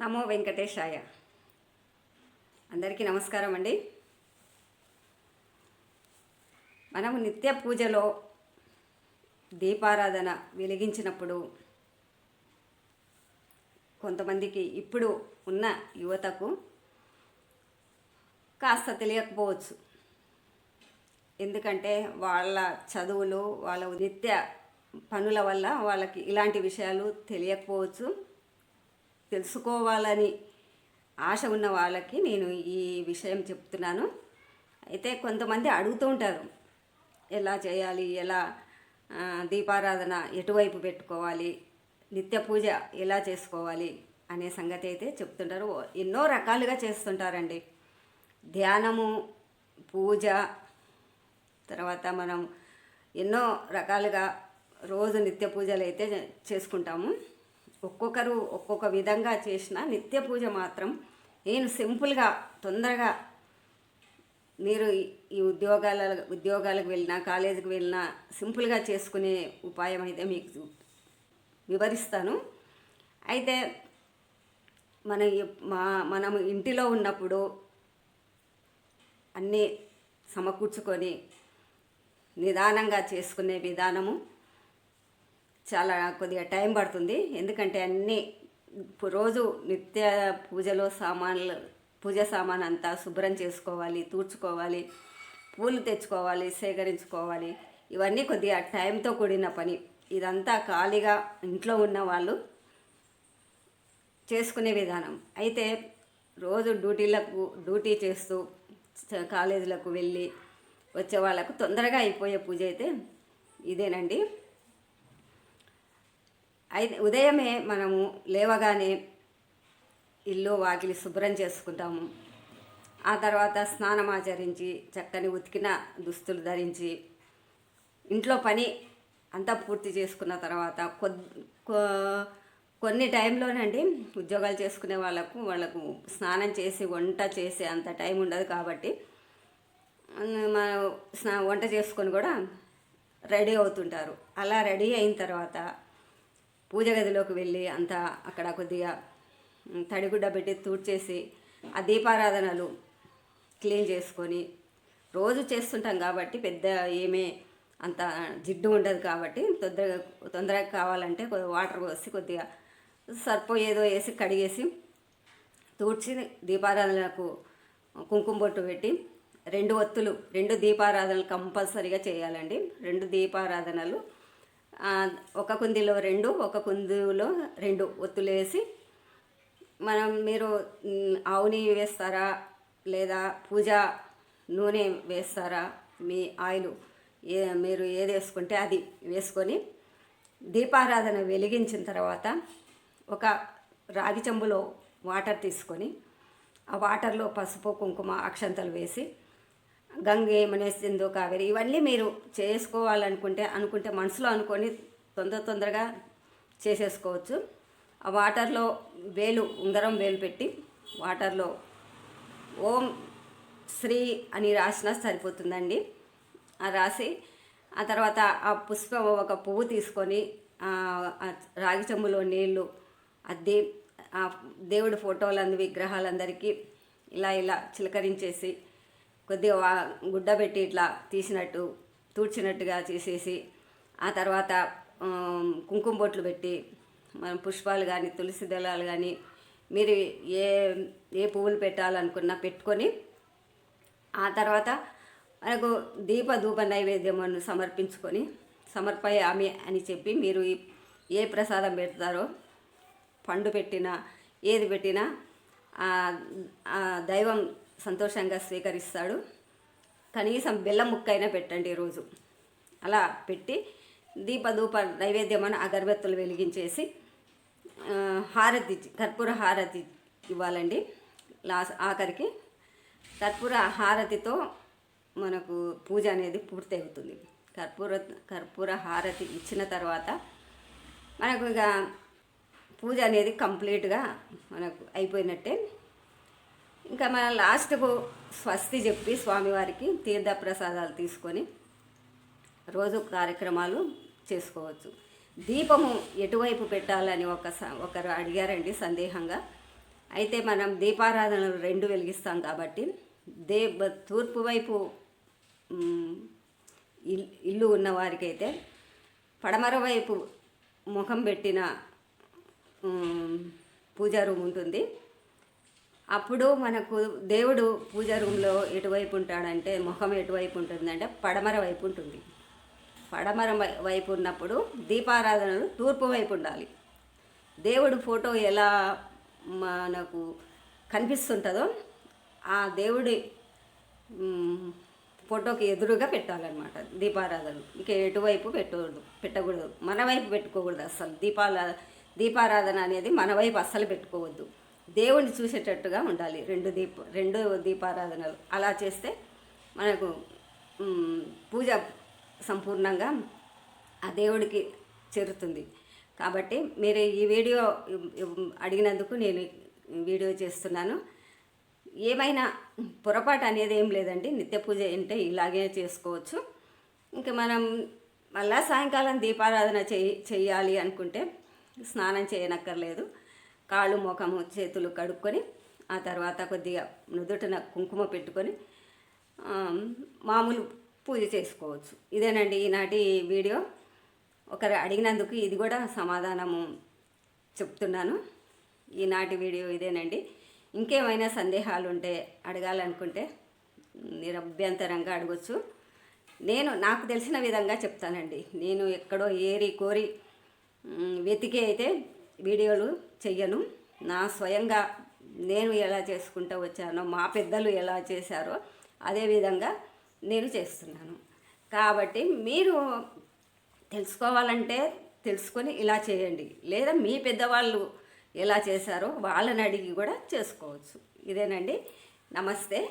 నమో వెంకటేశాయ. అందరికీ నమస్కారం అండి. మనం నిత్య పూజలో దీపారాధన వెలిగించినప్పుడు కొంతమందికి ఇప్పుడు ఉన్న యువతకు కాస్త తెలియకపోవచ్చు. ఎందుకంటే వాళ్ళ చదువులు వాళ్ళ నిత్య పనుల వల్ల వాళ్ళకి ఇలాంటి విషయాలు తెలియకపోవచ్చు. తెలుసుకోవాలని ఆశ ఉన్న వాళ్ళకి నేను ఈ విషయం చెప్తున్నాను. అయితే కొంతమంది అడుగుతూ ఉంటారు ఎలా చేయాలి ఎలా దీపారాధన ఎటువైపు పెట్టుకోవాలి నిత్య పూజ ఎలా చేసుకోవాలి అనే సంగతి అయితే చెప్తుంటారు. ఎన్నో రకాలుగా చేస్తుంటారండి. ధ్యానము పూజ తర్వాత మనం ఎన్నో రకాలుగా రోజు నిత్య పూజలు అయితే చేసుకుంటాము. ఒక్కొక్కరు ఒక్కొక్క విధంగా చేసిన నిత్య పూజ మాత్రం నేను సింపుల్గా తొందరగా మీరు ఈ- ఉద్యోగాల ఉద్యోగాలకు వెళ్ళినా కాలేజీకి వెళ్ళినా సింపుల్గా చేసుకునే ఉపాయం అయితే మీకు వివరిస్తాను. అయితే మన మా మనం ఇంటిలో ఉన్నప్పుడు అన్నీ సమకూర్చుకొని నిదానంగా చేసుకునే విధానము చాలా కొద్దిగా టైం పడుతుంది. ఎందుకంటే అన్నీ రోజు నిత్య పూజలో సామాన్లు పూజ సామాన్ అంతా శుభ్రం చేసుకోవాలి తూర్చుకోవాలి పూలు తెచ్చుకోవాలి సేకరించుకోవాలి. ఇవన్నీ కొద్దిగా టైంతో కూడిన పని. ఇదంతా ఖాళీగా ఇంట్లో ఉన్న వాళ్ళు చేసుకునే విధానం. అయితే రోజు డ్యూటీలకు డ్యూటీ చేస్తూ కాలేజీలకు వెళ్ళి వచ్చే వాళ్ళకు తొందరగా అయిపోయే పూజ అయితే ఇదేనండి. అయితే ఉదయమే మనము లేవగానే ఇల్లు వాకిలి శుభ్రం చేసుకుంటాము. ఆ తర్వాత స్నానం ఆచరించి చక్కని ఉతికిన దుస్తులు ధరించి ఇంట్లో పని అంతా పూర్తి చేసుకున్న తర్వాత కొ- కొన్ని టైంలోనండి ఉద్యోగాలు చేసుకునే వాళ్ళకు వాళ్ళకు స్నానం చేసి వంట చేసే అంత టైం ఉండదు కాబట్టి మన స్నా వంట చేసుకొని కూడా రెడీ అవుతుంటారు. అలా రెడీ అయిన తర్వాత పూజ గదిలోకి వెళ్ళి అంతా అక్కడ కొద్దిగా తడిగుడ్డ పెట్టి తూడ్చేసి ఆ దీపారాధనలు క్లీన్ చేసుకొని రోజు చేస్తుంటాం కాబట్టి పెద్ద ఏమే అంత జిడ్డు ఉండదు కాబట్టి తొందరగా తొందరగా కావాలంటే కొద్దిగా వాటర్ పోసి కొద్దిగా సర్పో ఏదో వేసి కడిగేసి తూడ్చి దీపారాధనలకు కుంకుమ బొట్టు పెట్టి రెండు ఒత్తులు రెండు దీపారాధనలు కంపల్సరీగా చేయాలండి. రెండు దీపారాధనలు ఒక కుందిలో రెండు ఒక కుందిలో రెండు ఒత్తులు వేసి మనం మీరు ఆవుని ఆవు నెయ్యి వేస్తారా? లేదా పూజ నూనె వేస్తారా? మీ ఆయిల్ ఏ మీరు ఏది వేసుకుంటే అది వేసుకొని దీపారాధన వెలిగించిన తర్వాత ఒక రాగి చెంబులో వాటర్ తీసుకొని ఆ వాటర్లో పసుపు కుంకుమ అక్షంతలు వేసి గంగే మనేసిందో కావేరి ఇవన్నీ మీరు చేసుకోవాలనుకుంటే అనుకుంటే మనసులో అనుకొని తొందర తొందరగా చేసేసుకోవచ్చు. ఆ వాటర్లో వేలు ఉంగరం వేలు పెట్టి వాటర్లో ఓం శ్రీ అని రాసినా సరిపోతుందండి. ఆ రాసి ఆ తర్వాత ఆ పుష్పం ఒక పువ్వు తీసుకొని రాగి చెంబులో నీళ్ళు అద్ది ఆ దేవుడి ఫోటోలందు విగ్రహాలందరికీ ఇలా ఇలా చిలకరించేసి కొద్దిగా గుడ్డ పెట్టి ఇట్లా తీసినట్టు తూడ్చినట్టుగా చేసేసి ఆ తర్వాత కుంకుమ బొట్లు పెట్టి మనం పుష్పాలు కానీ తులసి దళాలు కానీ మీరు ఏ ఏ పువ్వులు పెట్టాలనుకున్నా పెట్టుకొని ఆ తర్వాత మనకు దీప ధూప నైవేద్యమును సమర్పించుకొని సమర్పయామి అని చెప్పి మీరు ఏ ప్రసాదం పెడతారో పండు పెట్టినా ఏది పెట్టినా దైవం సంతోషంగా స్వీకరిస్తాడు. కనీసం బెల్లం ముక్కైనా పెట్టండి ఈరోజు. అలా పెట్టి దీపధూప నైవేద్యం అని అగరబత్తులు వెలిగించేసి హారతి ఇచ్చి- కర్పూర హారతి ఇవ్వాలండి. లాస్ట్ ఆఖరికి కర్పూర హారతితో మనకు పూజ అనేది పూర్తి అవుతుంది కర్పూర కర్పూర హారతి ఇచ్చిన తర్వాత మనకు ఇక పూజ అనేది కంప్లీట్గా మనకు అయిపోయినట్టే. ఇంకా మన లాస్ట్కు స్వస్తి చెప్పి స్వామివారికి తీర్థ ప్రసాదాలు తీసుకొని రోజు కార్యక్రమాలు చేసుకోవచ్చు. దీపము ఎటువైపు పెట్టాలని ఒక స- ఒకరు అడిగారండి సందేహంగా. అయితే మనం దీపారాధనలు రెండు వెలిగిస్తాం కాబట్టి దే తూర్పు వైపు ఇల్లు ఉన్న వారికైతే పడమర వైపు ముఖం పెట్టిన పూజా రూమ్ ఉంటుంది. అప్పుడు మనకు దేవుడు పూజా రూమ్లో ఎటువైపు ఉంటాడంటే ముఖం ఎటువైపు ఉంటుందంటే పడమర వైపు ఉంటుంది. పడమర వై- వైపు ఉన్నప్పుడు దీపారాధనలు తూర్పు వైపు ఉండాలి. దేవుడు ఫోటో ఎలా మనకు కనిపిస్తుంటుందో ఆ దేవుడి ఫోటోకి ఎదురుగా పెట్టాలన్నమాట దీపారాధనలు. ఇక ఎటువైపు పెట్టకూడదు పెట్టకూడదు. మన వైపు పెట్టుకోకూడదు అస్సలు. దీపాల దీపారాధన అనేది మన వైపు అస్సలు పెట్టుకోవద్దు. దేవుణ్ణి చూసేటట్టుగా ఉండాలి. రెండు దీప రెండు దీపారాధనలు. అలా చేస్తే మనకు పూజ సంపూర్ణంగా ఆ దేవుడికి చేరుతుంది. కాబట్టి మీరు ఈ వీడియో అడిగినందుకు నేను వీడియో చేస్తున్నాను. ఏమైనా పొరపాటు అనేది ఏం లేదండి. నిత్య పూజ అంటే ఇలాగే చేసుకోవచ్చు. ఇంకా మనం మళ్ళా సాయంకాలం దీపారాధన చేయాలి అనుకుంటే స్నానం చేయనక్కర్లేదు. కాళ్ళు ముఖము చేతులు కడుక్కొని ఆ తర్వాత కొద్దిగా నుదుటన కుంకుమ పెట్టుకొని మామూలు పూజ చేసుకోవచ్చు. ఇదేనండి ఈనాటి వీడియో. ఒకరు అడిగినందుకు ఇది కూడా సమాధానము చెప్తున్నాను. ఈనాటి వీడియో ఇదేనండి. ఇంకేమైనా సందేహాలు ఉంటే అడగాలనుకుంటే నిరభ్యంతరంగా అడగచ్చు. నేను నాకు తెలిసిన విధంగా చెప్తానండి. నేను ఎక్కడో ఏరి కోరి వెతికే వెతికి అయితే వీడియోలు చెయ్యను. నా స్వయంగా నేను ఎలా చేసుకుంటూ వచ్చానో మా పెద్దలు ఎలా చేశారో అదే విధంగా నేను చేస్తున్నాను. కాబట్టి మీరు తెలుసుకోవాలంటే తెలుసుకొని ఇలా చేయండి. లేదా మీ పెద్దవాళ్ళు ఎలా చేశారో వాళ్ళని అడిగి కూడా చేసుకోవచ్చు. ఇదేనండి. నమస్తే.